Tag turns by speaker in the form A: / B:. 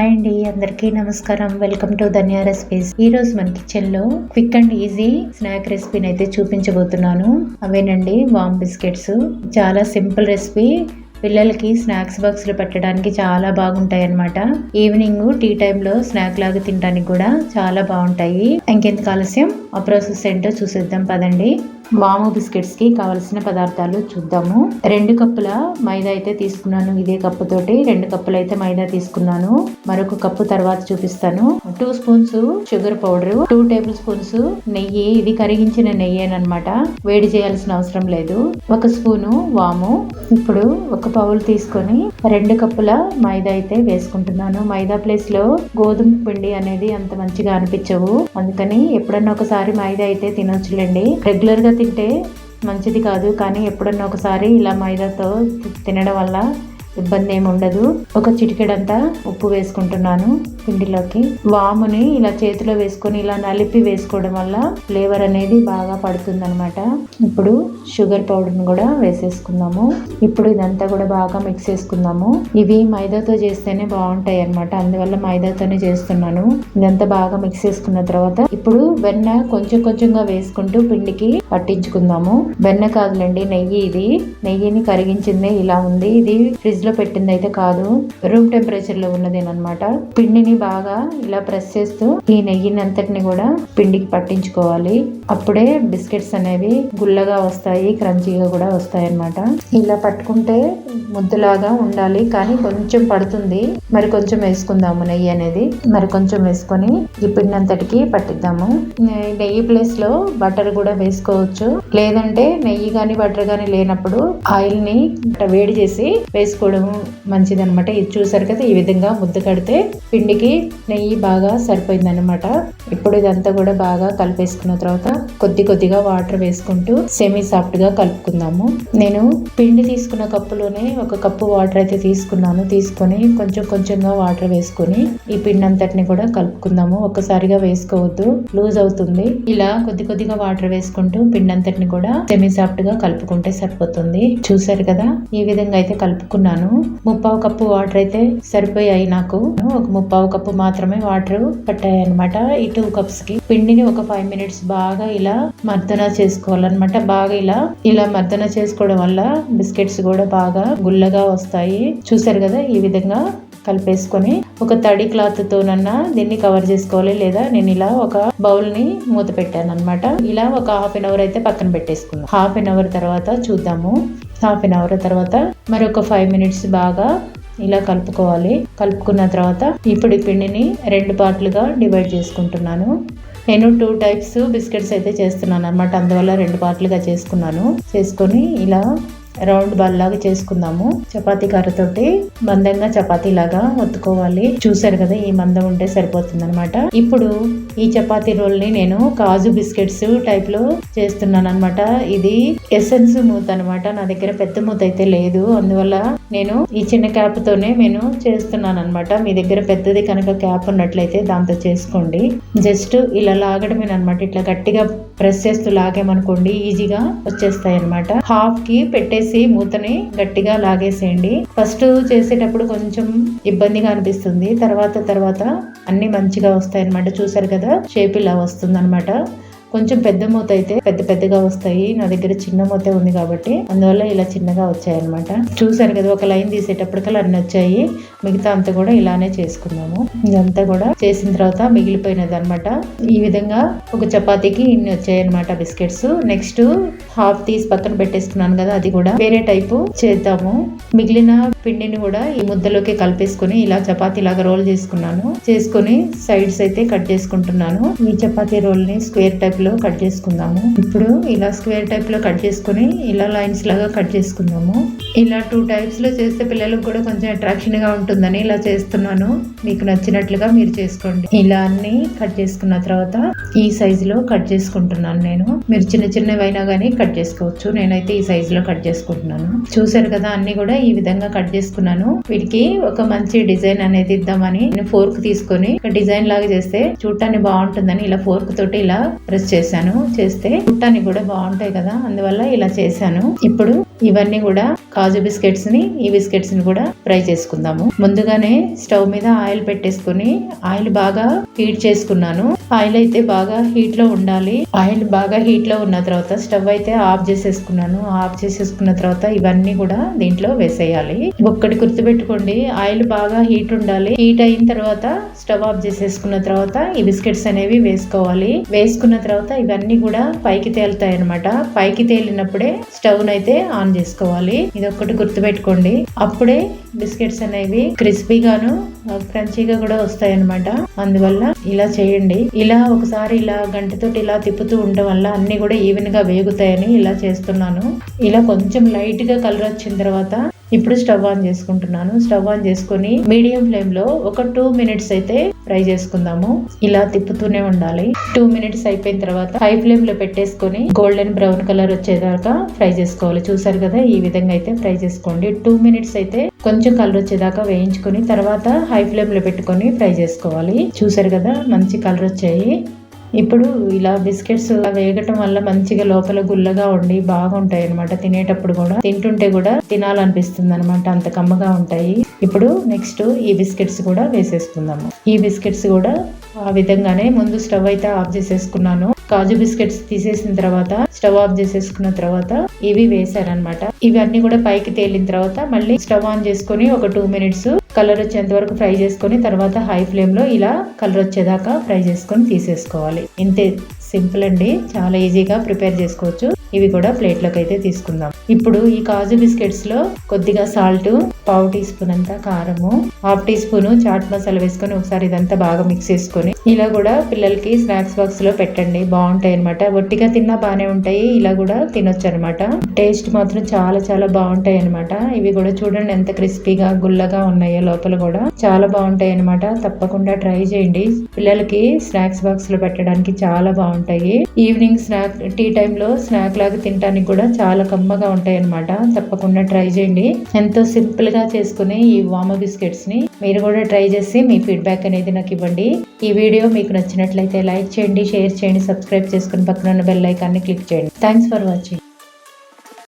A: Hi అండి అందరికీ నమస్కారం. Welcome to Dhanya recipes. ఈ రోజు మన కిచెన్లో క్విక్ అండ్ ఈజీ స్నాక్ రెసిపీని అయితే చూపించబోతున్నాను. అవేనండి వామ్ బిస్కెట్స్ చాలా సింపుల్ రెసిపీ పిల్లలకి స్నాక్స్ బాక్స్లో పెట్టడానికి చాలా బాగుంటాయి అన్నమాట ఈవినింగ్ టీ టైంలో స్నాక్ లాగా తినడానికి కూడా చాలా బాగుంటాయి. ఇంకెందుకు ఆలస్యం? ఆ ప్రాసెస్ ఏంటో చూసేద్దాం పదండి. వాము బిస్కెట్స్కి కావలసిన పదార్థాలు చూద్దాము. రెండు కప్పుల మైదా అయితే తీసుకున్నాను. ఇదే కప్పు తోటి రెండు కప్పులు అయితే మైదా తీసుకున్నాను. మరొక కప్పు తర్వాత చూపిస్తాను. Two spoons sugar powder two tablespoons నెయ్యి. ఇది కరిగించిన నెయ్యి అనమాట వేడి చేయాల్సిన అవసరం లేదు. ఒక స్పూను వాము. ఇప్పుడు ఒక పౌలు తీసుకొని రెండు కప్పుల మైదా అయితే వేసుకుంటున్నాను. మైదా ప్లేస్లో గోధుమ పిండి అనేది అంత మంచిగా అనిపించవు. అందుకని ఎప్పుడన్నా ఒకసారి మైదా అయితే తినొచ్చులేండి. రెగ్యులర్గా తింటే మంచిది కాదు. కానీ ఎప్పుడన్నా ఒకసారి ఇలా మైదాతో తినడం వల్ల ఇబ్బంది ఏమి ఉండదు ఒక చిటికెడంతా ఉప్పు వేసుకుంటున్నాను పిండిలోకి. వాముని ఇలా చేతిలో వేసుకొని ఇలా నలిపి వేసుకోవడం వల్ల ఫ్లేవర్ అనేది బాగా పడుతుంది అనమాట ఇప్పుడు షుగర్ పౌడర్ని కూడా వేసేసుకుందాము. ఇప్పుడు ఇదంతా కూడా బాగా మిక్స్ చేసుకుందాము. ఇవి మైదాతో చేస్తేనే బాగుంటాయి అనమాట అందువల్ల మైదాతోనే చేస్తున్నాను. ఇదంతా బాగా మిక్స్ చేసుకున్న తర్వాత ఇప్పుడు వెన్న కొంచెం కొంచెంగా వేసుకుంటూ పిండికి పట్టించుకుందాము. వెన్న కాదులేండి నెయ్యి ఇది. నెయ్యిని కరిగించిందే ఇలా ఉంది. ఇది ఫ్రిడ్జ్లో పెట్టింది అయితే కాదు. రూమ్ టెంపరేచర్లో ఉన్నదేనమాట పిండిని బాగా ఇలా ప్రెస్ చేస్తూ ఈ నెయ్యిని అంతటిని కూడా పిండికి పట్టించుకోవాలి. అప్పుడే బిస్కెట్స్ అనేవి గుల్లగా వస్తాయి క్రంచీగా కూడా వస్తాయి అన్నమాట ఇలా పట్టుకుంటే ముద్దులాగా ఉండాలి. కానీ కొంచెం పడుతుంది. మరి కొంచెం వేసుకుందాము నెయ్యి అనేది. మరి కొంచెం వేసుకొని ఈ పిండి అంతటికి పట్టిద్దాము. నెయ్యి ప్లేస్లో బటర్ కూడా వేసుకోవచ్చు. లేదంటే నెయ్యి కానీ బటర్ కానీ లేనప్పుడు ఆయిల్ని వేడి చేసి వేసుకోవడం మంచిది అనమాట ఇది చూసారు కదా ఈ విధంగా ముద్ద కడితే పిండికి నెయ్యి బాగా సరిపోయిందనమాట ఇప్పుడు ఇదంతా కూడా బాగా కలిపేసుకున్న తర్వాత కొద్ది కొద్దిగా వాటర్ వేసుకుంటూ సెమీ సాఫ్ట్గా కలుపుకుందాము. నేను పిండి తీసుకున్న కప్పులోనే ఒక కప్పు వాటర్ అయితే తీసుకున్నాను. తీసుకొని కొంచెం కొంచెంగా వాటర్ వేసుకొని ఈ పిండి అంతటిని కూడా కలుపుకుందాము. ఒక్కసారిగా వేసుకోవద్దు లూజ్ అవుతుంది. ఇలా కొద్ది కొద్దిగా వాటర్ వేసుకుంటూ పిండి అంతటిని కూడా సెమీ సాఫ్ట్గా కలుపుకుంటే సరిపోతుంది. చూసారు కదా ఈ విధంగా అయితే కలుపుకున్నాను. ముప్పావు కప్పు వాటర్ అయితే సరిపోయాయి నాకు. ఒక ముప్పావు కప్పు మాత్రమే వాటర్ పట్టాయి అనమాట ఈ టూ కప్స్కి పిండిని ఒక ఫైవ్ మినిట్స్ బాగా ఇలా మర్దన చేసుకోవాలన్నమాట. బాగా ఇలా ఇలా మర్దన చేసుకోవడం వల్ల బిస్కెట్స్ కూడా బాగా గుల్లగా వస్తాయి. చూసారు కదా ఈ విధంగా కలిపేసుకొని ఒక తడి క్లాత్ తోనన్నా దీన్ని కవర్ చేసుకోవాలి లేదా నేను ఇలా ఒక బౌల్ని మూత పెట్టాను అనమాట ఇలా ఒక హాఫ్ అన్ అవర్ అయితే పక్కన పెట్టేసుకున్నాను హాఫ్ అన్ అవర్ తర్వాత చూద్దాము. హాఫ్ అన్ అవర్ తర్వాత మరొక ఫైవ్ మినిట్స్ బాగా ఇలా కలుపుకోవాలి. కలుపుకున్న తర్వాత ఇప్పుడు ఈ పిండిని రెండు పార్ట్లుగా డివైడ్ చేసుకుంటున్నాను. నేను టూ టైప్స్ బిస్కెట్స్ అయితే చేస్తున్నాను అనమాట అందువల్ల రెండు పార్ట్లుగా చేసుకున్నాను. చేసుకొని ఇలా రౌండ్ బాల్ లాగా చేసుకుందాము. చపాతీ కర్రతోటి మందంగా చపాతీ లాగా ఒత్తుకోవాలి. చూసారు కదా ఈ మందం ఉంటే సరిపోతుంది అనమాట ఇప్పుడు ఈ చపాతీ రోల్ని నేను కాజు బిస్కెట్స్ టైప్లో చేస్తున్నాను అనమాట ఇది ఎసెన్స్ మూత అనమాట నా దగ్గర పెద్ద మూత అయితే లేదు. అందువల్ల నేను ఈ చిన్న క్యాప్ తోనే నేను చేస్తున్నాను అనమాట మీ దగ్గర పెద్దది కనుక క్యాప్ ఉన్నట్లయితే దాంతో చేసుకోండి. జస్ట్ ఇలా లాగడమే అనమాట ఇట్లా గట్టిగా ప్రెస్ చేస్తూ లాగామనుకోండి ఈజీగా వచ్చేస్తాయి అనమాట హాఫ్కి పెట్టే పెట్టేసి మూతని గట్టిగా లాగేసేయండి. ఫస్ట్ చేసేటప్పుడు కొంచెం ఇబ్బందిగా అనిపిస్తుంది. తర్వాత తర్వాత అన్ని మంచిగా వస్తాయి అనమాట చూసారు కదా? షేప్ ఇలా వస్తుంది అనమాట కొంచెం పెద్ద మూత అయితే పెద్ద పెద్దగా వస్తాయి. నా దగ్గర చిన్న మూత ఉంది కాబట్టి అందువల్ల ఇలా చిన్నగా వచ్చాయి అనమాట చూసారు కదా ఒక లైన్ తీసేటప్పటికల్లా అన్ని వచ్చాయి. మిగతా అంతా కూడా ఇలానే చేసుకున్నాము. ఇదంతా కూడా చేసిన తర్వాత మిగిలిపోయినది అనమాట ఈ విధంగా ఒక చపాతీకి ఇన్ని వచ్చాయి అనమాట బిస్కెట్స్. నెక్స్ట్ హాఫ్ తీసి పక్కన పెట్టేసుకున్నాను కదా అది కూడా వేరే టైపు చేద్దాము. మిగిలిన పిండిని కూడా ఈ ముద్దలోకి కలిపేసుకుని ఇలా చపాతీ లాగా రోల్ చేసుకున్నాను. చేసుకుని సైడ్స్ అయితే కట్ చేసుకుంటున్నాను. ఈ చపాతీ రోల్ని స్క్వేర్ టైప్ టైప్లో కట్ చేసుకుందాము. ఇప్పుడు ఇలా స్క్వేర్ టైప్లో కట్ చేసుకుని ఇలా లైన్స్ లాగా కట్ చేసుకుందాము. ఇలా టూ టైప్స్లో చేస్తే పిల్లలకు కూడా కొంచెం అట్రాక్షన్గా ఉంటుందని ఇలా చేస్తున్నాను. మీకు నచ్చినట్లుగా మీరు చేసుకోండి. ఇలా అన్ని కట్ చేసుకున్న తర్వాత ఈ సైజులో కట్ చేసుకుంటున్నాను నేను. మీరు చిన్న చిన్నవైనా కానీ కట్ చేసుకోవచ్చు. నేనైతే ఈ సైజులో కట్ చేసుకుంటున్నాను. చూసారు కదా అన్ని కూడా ఈ విధంగా కట్ చేసుకున్నాను. వీటికి ఒక మంచి డిజైన్ అనేది ఇద్దామని నేను ఫోర్క్ తీసుకొని డిజైన్ లాగా చేస్తే చూడటానికి బాగుంటుందని ఇలా ఫోర్క్ తోటి ఇలా ప్రెస్ చేశాను. చేస్తే చూడటానికి కూడా బాగుంటాయి కదా అందువల్ల ఇలా చేశాను. ఇప్పుడు ఇవన్నీ కూడా కాజు బిస్కెట్స్ని ఈ బిస్కెట్స్ని కూడా ఫ్రై చేసుకుందాము. ముందుగానే స్టవ్ మీద ఆయిల్ పెట్టేసుకుని ఆయిల్ బాగా హీట్ చేసుకున్నాను. ఆయిల్ అయితే బాగా హీట్లో ఉండాలి. ఆయిల్ బాగా హీట్లో ఉన్న తర్వాత స్టవ్ అయితే ఆఫ్ చేసేసుకున్నాను. ఆఫ్ చేసేసుకున్న తర్వాత ఇవన్నీ కూడా దీంట్లో వేసేయాలి. ఒక్కటి గుర్తుపెట్టుకోండి ఆయిల్ బాగా హీట్ ఉండాలి. హీట్ అయిన తర్వాత స్టవ్ ఆఫ్ చేసేసుకున్న తర్వాత ఈ బిస్కెట్స్ అనేవి వేసుకోవాలి. వేసుకున్న తర్వాత ఇవన్నీ కూడా పైకి తేలుతాయి అనమాట పైకి తేలినప్పుడే స్టవ్ అయితే ఆన్ చేసుకోవాలి. ఇది ఒక్కటి గుర్తుపెట్టుకోండి. అప్పుడే బిస్కెట్స్ అనేవి క్రిస్పీగాను క్రంచీగా కూడా వస్తాయి అనమాట అందువల్ల ఇలా చేయండి. ఇలా ఒకసారి ఇలా గంటతోటి ఇలా తిప్పుతూ ఉండడం వల్ల అన్ని కూడా ఈవెన్గా వేగుతాయని ఇలా చేస్తున్నాను. ఇలా కొంచెం లైట్గా కలర్ వచ్చిన తర్వాత ఇప్పుడు స్టవ్ ఆన్ చేసుకుంటున్నాను. స్టవ్ ఆన్ చేసుకుని మీడియం ఫ్లేమ్లో ఒక టూ మినిట్స్ అయితే ఫ్రై చేసుకుందాము. ఇలా తిప్పుతూనే ఉండాలి. టూ మినిట్స్ అయిపోయిన తర్వాత హై ఫ్లేమ్లో పెట్టేసుకొని గోల్డెన్ బ్రౌన్ కలర్ వచ్చేదాకా ఫ్రై చేసుకోవాలి. చూసారు కదా ఈ విధంగా అయితే ఫ్రై చేసుకోండి. టూ మినిట్స్ అయితే కొంచెం కలర్ వచ్చేదాకా వేయించుకొని తర్వాత హై ఫ్లేమ్లో పెట్టుకొని ఫ్రై చేసుకోవాలి. చూసారు కదా మంచి కలర్ వచ్చాయి. ఇప్పుడు ఇలా బిస్కెట్స్ వేగటం వల్ల మంచిగా లోపల గుల్లగా ఉండి బాగుంటాయి అనమాట తినేటప్పుడు కూడా తింటుంటే కూడా తినాలనిపిస్తుంది అనమాట అంత కమ్మగా ఉంటాయి. ఇప్పుడు నెక్స్ట్ ఈ బిస్కెట్స్ కూడా వేసేసుకుందాము. ఈ బిస్కెట్స్ కూడా ఆ విధంగానే ముందు స్టవ్ అయితే ఆఫ్ చేసేసుకున్నాను. కాజు బిస్కెట్స్ తీసేసిన తర్వాత స్టవ్ ఆఫ్ చేసేసుకున్న తర్వాత ఇవి వేసారనమాట ఇవన్నీ కూడా పైకి తేలిన తర్వాత మళ్ళీ స్టవ్ ఆన్ చేసుకొని ఒక టూ మినిట్స్ కలర్ వచ్చేంత వరకు ఫ్రై చేసుకొని తర్వాత హై ఫ్లేమ్లో ఇలా కలర్ వచ్చేదాకా ఫ్రై చేసుకొని తీసేసుకోవాలి. ఇంతే సింపుల్ అండి. చాలా ఈజీగా ప్రిపేర్ చేసుకోవచ్చు. ఇవి కూడా ప్లేట్లోకి అయితే తీసుకుందాం. ఇప్పుడు ఈ కాజు బిస్కెట్స్లో కొద్దిగా సాల్ట్ పావు టీ స్పూన్ అంతా కారము half tea spoon chaat masala వేసుకొని ఒకసారి ఇదంతా బాగా మిక్స్ చేసుకొని ఇలా కూడా పిల్లలకి స్నాక్స్ బాక్స్లో పెట్టండి. బాగుంటాయి అనమాట ఒట్టిగా తిన్నా బాగానే ఉంటాయి. ఇలా కూడా తినొచ్చు అనమాట టేస్ట్ మాత్రం చాలా చాలా బాగుంటాయి అనమాట ఇవి కూడా చూడండి ఎంత క్రిస్పీగా గుల్లగా ఉన్నాయో లోపల కూడా. చాలా బాగుంటాయి అనమాట తప్పకుండా ట్రై చేయండి. పిల్లలకి స్నాక్స్ బాక్స్లో పెట్టడానికి చాలా బాగుంటాయి. ఈవినింగ్ స్నాక్ టీ టైంలో స్నాక్ లాగా తినడానికి కూడా చాలా కమ్మగా ఉంటాయి అనమాట తప్పకుండా ట్రై చేయండి. ఎంతో సింపుల్గా చేసుకునే ఈ వామ బిస్కెట్స్ని మీరు కూడా ట్రై చేసి మీ ఫీడ్బ్యాక్ అనేది నాకు ఇవ్వండి. ఈ వీడియో మీకు నచ్చినట్లయితే లైక్ చేయండి షేర్ చేయండి సబ్స్క్రైబ్ చేసుకుని పక్కన ఉన్న బెల్ ఐకాన్ని క్లిక్ చేయండి. Thanks for watching.